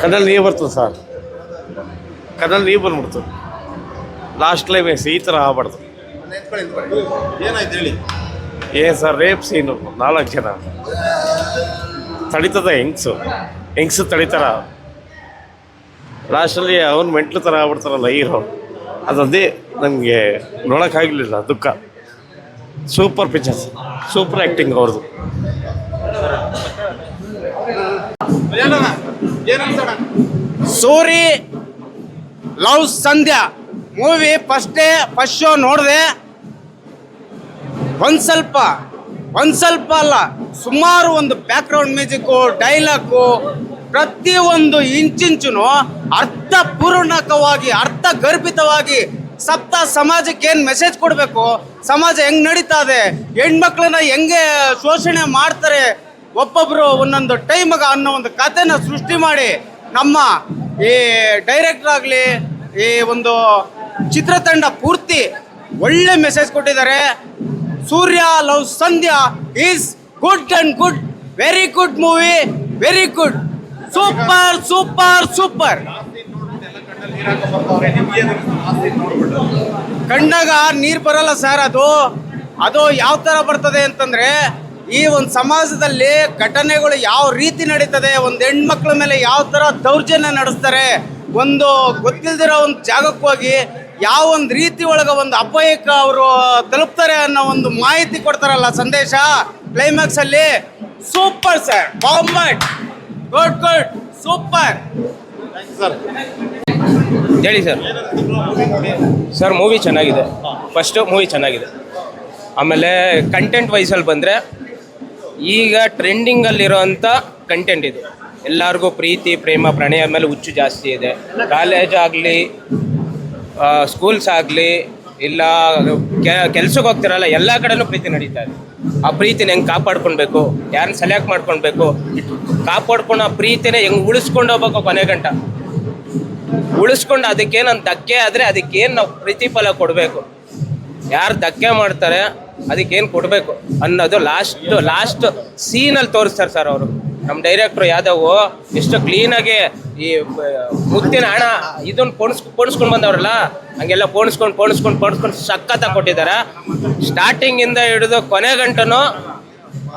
ಕಣ್ಣಲ್ಲಿ ನೀರು ಬರ್ತದೆ ಸರ್ ಕಣ್ಣಲ್ಲಿ ನೀರು ಬಂದ್ಬಿಡ್ತು. ಲಾಸ್ಟ್ ಕ್ಲೈಮ್ಯಾಕ್ಸ್ ಈ ಥರ ಆಗ್ಬಾರ್ದು. ಏನಾಯ್ತು ಹೇಳಿ? ಏನು ಸರ್ ರೇಪ್ ಸೀನು ನಾಲ್ಕು ಜನ. ತಡಿತದ ಹೆಂಗ್ಸು? ಹೆಂಗ್ಸು ತಡಿತಾರ? ಲಾಸ್ಟಲ್ಲಿ ಅವ್ನು ಮೆಂಟ್ಲು ಥರ ಆಗ್ಬಿಡ್ತಾರಲ್ಲ ಹೀರೋ. ಅದೊಂದೇ ನನಗೆ ನೋಡೋಕ್ಕಾಗಲಿಲ್ಲ ದುಃಖ. ಸೂಪರ್ ಪಿಕ್ಚರ್ಸ್ ಸೂಪರ್ ಆ್ಯಕ್ಟಿಂಗ್ ಅವ್ರದ್ದು ಸೂರಿ, ಲವ್ ಸಂಧ್ಯಾ. ಮೂವಿ ಫಸ್ಟೇ ಫಸ್ಟ್ ಶೋ ನೋಡಿದೆ. ಒಂದು ಸ್ವಲ್ಪ ಒಂದು ಸ್ವಲ್ಪ ಅಲ್ಲ, ಸುಮಾರು ಒಂದು ಬ್ಯಾಕ್ಗ್ರೌಂಡ್ ಮ್ಯೂಸಿಕ್ಕು ಡೈಲಾಗು ಪ್ರತಿಯೊಂದು ಇಂಚಿಂಚುನು ಅರ್ಥಪೂರ್ಣಕವಾಗಿ ಅರ್ಥ ಗರ್ಭಿತವಾಗಿ ಸಪ್ತ ಸಮಾಜಕ್ಕೆ ಏನು ಮೆಸೇಜ್ ಕೊಡಬೇಕು? ಸಮಾಜ ಹೆಂಗ್ ನಡೀತಾ ಇದೆ? ಹೆಣ್ಮಕ್ಳನ್ನ ಹೆಂಗೆ ಶೋಷಣೆ ಮಾಡ್ತಾರೆ? ಒಬ್ಬೊಬ್ರು ಒಂದೊಂದು ಟೈಮ್ಗೆ ಅನ್ನೋ ಒಂದು ಕಥೆನ ಸೃಷ್ಟಿ ಮಾಡಿ ನಮ್ಮ ಈ ಡೈರೆಕ್ಟರ್ ಆಗಲಿ, ಈ ಒಂದು ಚಿತ್ರತಂಡ ಪೂರ್ತಿ ಒಳ್ಳೆ ಮೆಸೇಜ್ ಕೊಟ್ಟಿದ್ದಾರೆ. Surya love Sandhya is good and good very good movie very good super super super ಕಣ್ಣಾಗ ನೀರು ಬರಲ್ಲ ಸರ್ ಅದು. ಅದು ಯಾವ ಥರ ಬರ್ತದೆ ಅಂತಂದ್ರೆ ಈ ಒಂದು ಸಮಾಜದಲ್ಲಿ ಘಟನೆಗಳು ಯಾವ ರೀತಿ ನಡೀತದೆ ಒಂದು ಹೆಣ್ಮಕ್ಳ ಮೇಲೆ ಯಾವ ಥರ ದೌರ್ಜನ್ಯ ನಡೆಸ್ತಾರೆ ಒಂದು ಗೊತ್ತಿಲ್ದಿರೋ ಒಂದು ಜಾಗಕ್ಕೆ ಹೋಗಿ ಯಾವ ಒಂದು ರೀತಿ ಒಳಗೆ ಒಂದು ಅಪಾಯಕ್ಕೆ ಅವರು ತಲುಪ್ತಾರೆ ಅನ್ನೋ ಒಂದು ಮಾಹಿತಿ ಕೊಡ್ತಾರಲ್ಲ ಸಂದೇಶ ಕ್ಲೈಮ್ಯಾಕ್ಸ್ ಅಲ್ಲಿ. ಸೂಪರ್ ಸರ್ ಬಾಂಬಟ್ ಗುಡ್ ಗುಡ್ ಸೂಪರ್ ಸರ್ ಹೇಳಿ ಸರ್ ಸರ್ ಮೂವಿ ಚೆನ್ನಾಗಿದೆ. ಫಸ್ಟು ಮೂವಿ ಚೆನ್ನಾಗಿದೆ. ಆಮೇಲೆ ಕಂಟೆಂಟ್ ವೈಸಲ್ಲಿ ಬಂದರೆ ಈಗ ಟ್ರೆಂಡಿಂಗಲ್ಲಿರೋಂಥ ಕಂಟೆಂಟ್ ಇದು. ಎಲ್ಲರಿಗೂ ಪ್ರೀತಿ, ಪ್ರೇಮ, ಪ್ರಣಯ ಮೇಲೆ ಹುಚ್ಚು ಜಾಸ್ತಿ ಇದೆ. ಕಾಲೇಜ್ ಆಗಲಿ ಸ್ಕೂಲ್ಸ್ ಆಗಲಿ, ಇಲ್ಲ ಕೆಲ್ಸಕ್ಕೆ ಹೋಗ್ತಿರಲ್ಲ, ಎಲ್ಲ ಕಡೆನೂ ಪ್ರೀತಿ ನಡೀತಾ ಇದೆ. ಆ ಪ್ರೀತಿನ ಹೆಂಗೆ ಕಾಪಾಡ್ಕೊಳ್ಬೇಕು ಯಾರನ್ನ ಸೆಲೆಕ್ಟ್ ಮಾಡ್ಕೊಳ್ಬೇಕು ಕಾಪಾಡ್ಕೊಂಡು ಆ ಪ್ರೀತಿನ ಹೆಂಗೆ ಉಳಿಸ್ಕೊಂಡು ಹೋಗ್ಬೇಕು ಕೊನೆ ಗಂಟ? ಉಳಿಸ್ಕೊಂಡು ಅದಕ್ಕೇನೊಂದು ಧಕ್ಕೆ ಆದರೆ ಅದಕ್ಕೇನು ನಾವು ಪ್ರತಿಫಲ ಕೊಡಬೇಕು? ಯಾರು ಧಕ್ಕೆ ಮಾಡ್ತಾರೆ ಅದಕ್ಕೇನು ಕೊಡಬೇಕು ಅನ್ನೋದು ಲಾಸ್ಟ್ ಲಾಸ್ಟ್ ಸೀನಲ್ಲಿ ತೋರಿಸ್ತಾರೆ ಸರ್ ಅವರು. ನಮ್ಮ ಡೈರೆಕ್ಟ್ರು ಯಾದವ್ ಎಷ್ಟು ಕ್ಲೀನಾಗಿ ಈ ಮುತ್ತಿನ ಹಣ ಇದನ್ನು ಪೋಣಿಸ್, ಪೋಣಿಸ್ಕೊಂಡು ಬಂದವ್ರಲ್ಲ, ಹಂಗೆಲ್ಲ ಪೋಣಿಸ್ಕೊಂಡು ಪೋಣಿಸ್ಕೊಂಡು ಪೋಣಿಸ್ಕೊಂಡು ಸಖತ್ತಾಗಿ ಕೊಟ್ಟಿದ್ದಾರೆ ಸ್ಟಾರ್ಟಿಂಗಿಂದ ಹಿಡಿದು ಕೊನೆ ಗಂಟನೂ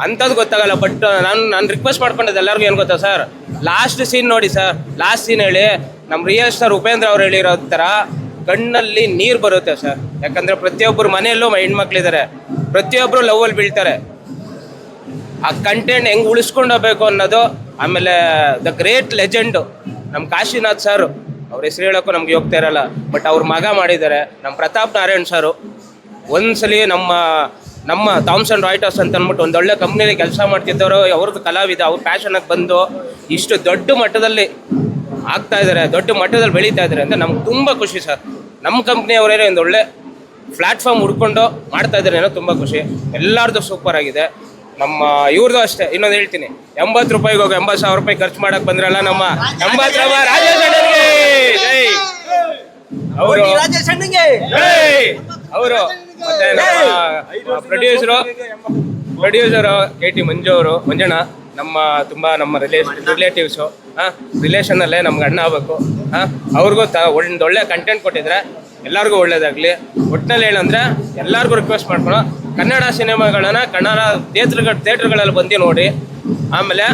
ಅಂಥದ್ದು ಗೊತ್ತಾಗಲ್ಲ ಬಟ್ ನಾನು ನಾನು ರಿಕ್ವೆಸ್ಟ್ ಮಾಡ್ಕೊಂಡಿದ್ದೆ ಎಲ್ಲರಿಗೂ ಏನು ಗೊತ್ತಾ ಸರ್ ಲಾಸ್ಟ್ ಸೀನ್ ನೋಡಿ ಸರ್ ಲಾಸ್ಟ್ ಸೀನ್ ಹೇಳಿ ನಮ್ಮ ರಿಯಲ್ ಸ್ಟಾರ್ ಉಪೇಂದ್ರ ಅವ್ರು ಹೇಳಿರೋ ಥರ ಕಣ್ಣಲ್ಲಿ ನೀರು ಬರುತ್ತೆ ಸರ್. ಯಾಕಂದ್ರೆ ಪ್ರತಿಯೊಬ್ಬರು ಮನೆಯಲ್ಲೂ ಹೆಣ್ಮಕ್ಳಿದ್ದಾರೆ ಪ್ರತಿಯೊಬ್ಬರು ಲವ್ವಲ್ಲಿ ಬೀಳ್ತಾರೆ. ಆ ಕಂಟೆಂಟ್ ಹೆಂಗೆ ಉಳಿಸ್ಕೊಂಡು ಹೋಗ್ಬೇಕು ಅನ್ನೋದು ಆಮೇಲೆ ದ ಗ್ರೇಟ್ ಲೆಜೆಂಡು ನಮ್ಮ ಕಾಶಿನಾಥ್ ಸರ್. ಅವ್ರ ಹೆಸರು ಹೇಳೋಕ್ಕೂ ನಮ್ಗೆ ಹೋಗ್ತಾ ಇರಲ್ಲ. ಬಟ್ ಅವ್ರ ಮಗ ಮಾಡಿದ್ದಾರೆ. ನಮ್ಮ ಪ್ರತಾಪ್ ನಾರಾಯಣ್ ಸರು. ಒಂದ್ಸಲಿ ನಮ್ಮ ನಮ್ಮ ಥಾಮ್ಸನ್ ರಾಯ್ಟರ್ಸ್ ಅಂತ ಅಂದ್ಬಿಟ್ಟು ಒಂದೊಳ್ಳೆ ಕಂಪ್ನಿಲಿ ಕೆಲಸ ಮಾಡ್ತಿದ್ದವರು ಅವ್ರದ್ದು ಕಲಾವಿದ, ಅವ್ರ ಪ್ಯಾಷನಾಗಿ ಬಂದು ಇಷ್ಟು ದೊಡ್ಡ ಮಟ್ಟದಲ್ಲಿ ಆಗ್ತಾ ಇದ್ದಾರೆ ದೊಡ್ಡ ಮಟ್ಟದಲ್ಲಿ ಬೆಳೀತಾ ಇದ್ದಾರೆ ಅಂತ ನಮ್ಗೆ ತುಂಬ ಖುಷಿ ಸರ್. ನಮ್ಮ ಕಂಪ್ನಿಯವರೇ ಒಂದು ಒಳ್ಳೆ ಪ್ಲಾಟ್ಫಾರ್ಮ್ ಹುಡ್ಕೊಂಡು ಮಾಡ್ತಾ ಇದ್ದಾರೆ ಏನೋ ತುಂಬ ಖುಷಿ. ಎಲ್ಲರದು ಸೂಪರ್ ಆಗಿದೆ. ನಮ್ಮ ಇವ್ರದ್ದು ಅಷ್ಟೇ. ಇನ್ನೊಂದು ಹೇಳ್ತೀನಿ. ಎಂಬತ್ತು ರೂಪಾಯಿಗೆ ಹೋಗಿ ಎಂಬತ್ತು ಸಾವಿರ ರೂಪಾಯಿ ಖರ್ಚು ಮಾಡಕ್ ಬಂದ್ರಲ್ಲ ನಮ್ಮ ಎಂಬತ್ತು ರೂಪಾಯಿ ರಾಜೇಶ್ ಅಣ್ಣನ್ಗೆ. ಜೈ. ಅವರು ಅವರು ಮತ್ತೆ ನಮ್ಮ producer producer K T Manju ಅವರು ಮಂಜಣ್ಣ. ನಮ್ಮ ತುಂಬ ನಮ್ಮ ರಿಲೇಷನ್ ರಿಲೇಟಿವ್ಸು ಹಾಂ ರಿಲೇಷನಲ್ಲೇ ನಮ್ಗೆ ಅಣ್ಣ ಆಗಬೇಕು, ಹಾಂ, ಅವ್ರಿಗೂ ತ ಒಳ್ಳೆ ಕಂಟೆಂಟ್ ಕೊಟ್ಟಿದ್ರೆ ಎಲ್ಲರಿಗೂ ಒಳ್ಳೇದಾಗಲಿ. ಒಟ್ಟಿನಲ್ಲಿ ಹೇಳಂದ್ರೆ ಎಲ್ಲರಿಗೂ ರಿಕ್ವೆಸ್ಟ್ ಮಾಡ್ಕೊಳೋ ಕನ್ನಡ ಸಿನಿಮಾಗಳನ್ನ ಕನ್ನಡ ಥಿಯೇಟ್ರ್ಗಳ ಥಿಯೇಟ್ರ್ಗಳಲ್ಲಿ ಬಂದು ನೋಡಿ. ಆಮೇಲೆ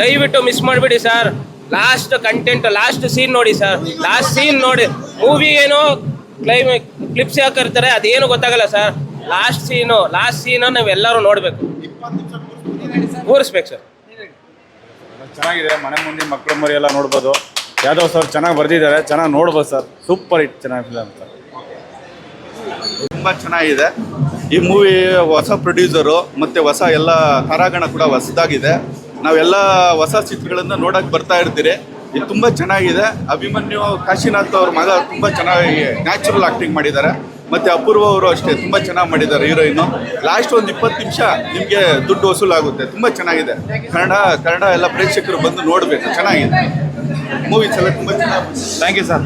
ದಯವಿಟ್ಟು ಮಿಸ್ ಮಾಡಿಬಿಡಿ sir last content last scene ನೋಡಿ ಸರ್ ಲಾಸ್ಟ್ ಸೀನ್ ನೋಡಿ. ಮೂವಿ ಏನೋ ಕ್ಲೈಮ್ ಕ್ಲಿಪ್ಸ್ ಹಾಕಿರ್ತಾರೆ ಅದೇನು ಗೊತ್ತಾಗಲ್ಲ sir last scene last scene ನಾವೆಲ್ಲರೂ ನೋಡಬೇಕು. ಕೂರಿಸ್ಬೇಕು ಸರ್ ಚೆನ್ನಾಗಿದೆ, ಮನೆ ಮುಂದೆ ಮಕ್ಕಳು ಮರಿ ಎಲ್ಲ ನೋಡ್ಬೋದು. ಯಾದವ್ ಸರ್ ಚೆನ್ನಾಗಿ ಬರ್ದಿದ್ದಾರೆ, ಚೆನ್ನಾಗಿ ನೋಡ್ಬೋದು ಸರ್. ಸೂಪರ್ ಹಿಟ್ ಚೆನ್ನಾಗಿ ಫಿಲಮ್ ಸರ್ ತುಂಬ ಚೆನ್ನಾಗಿದೆ. ಈ ಮೂವಿ ಹೊಸ ಪ್ರೊಡ್ಯೂಸರು ಮತ್ತು ಹೊಸ ಎಲ್ಲ ತಾರಾಗಣ ಕೂಡ ಹೊಸದಾಗಿದೆ. ನಾವೆಲ್ಲ ಹೊಸ ಚಿತ್ರಗಳನ್ನು ನೋಡೋಕೆ ಬರ್ತಾ ಇರ್ತೀರಿ. ಇದು ತುಂಬ ಚೆನ್ನಾಗಿದೆ. ಅಭಿಮನ್ಯು ಕಾಶಿನಾಥ್ ಅವ್ರ ಮಗ ತುಂಬ ಚೆನ್ನಾಗಿ ನ್ಯಾಚುರಲ್ ಆ್ಯಕ್ಟಿಂಗ್ ಮಾಡಿದ್ದಾರೆ. ಮತ್ತು ಅಪೂರ್ವ ಅವರು ಅಷ್ಟೇ, ತುಂಬಾ ಚೆನ್ನಾಗಿ ಮಾಡಿದ್ದಾರೆ ಹೀರೋಯಿನು. ಲಾಸ್ಟ್ ಒಂದು ಇಪ್ಪತ್ತು ನಿಮಿಷ ನಿಮಗೆ ದುಡ್ಡು ವಸೂಲಾಗುತ್ತೆ, ತುಂಬ ಚೆನ್ನಾಗಿದೆ. ಕನ್ನಡ ಕನ್ನಡ ಎಲ್ಲ ಪ್ರೇಕ್ಷಕರು ಬಂದು ನೋಡಬೇಕು, ಚೆನ್ನಾಗಿದೆ. ಮೂವೀಸ್ ಎಲ್ಲ ತುಂಬ ಚೆನ್ನಾಗಿ ಥ್ಯಾಂಕ್ ಯು ಸರ್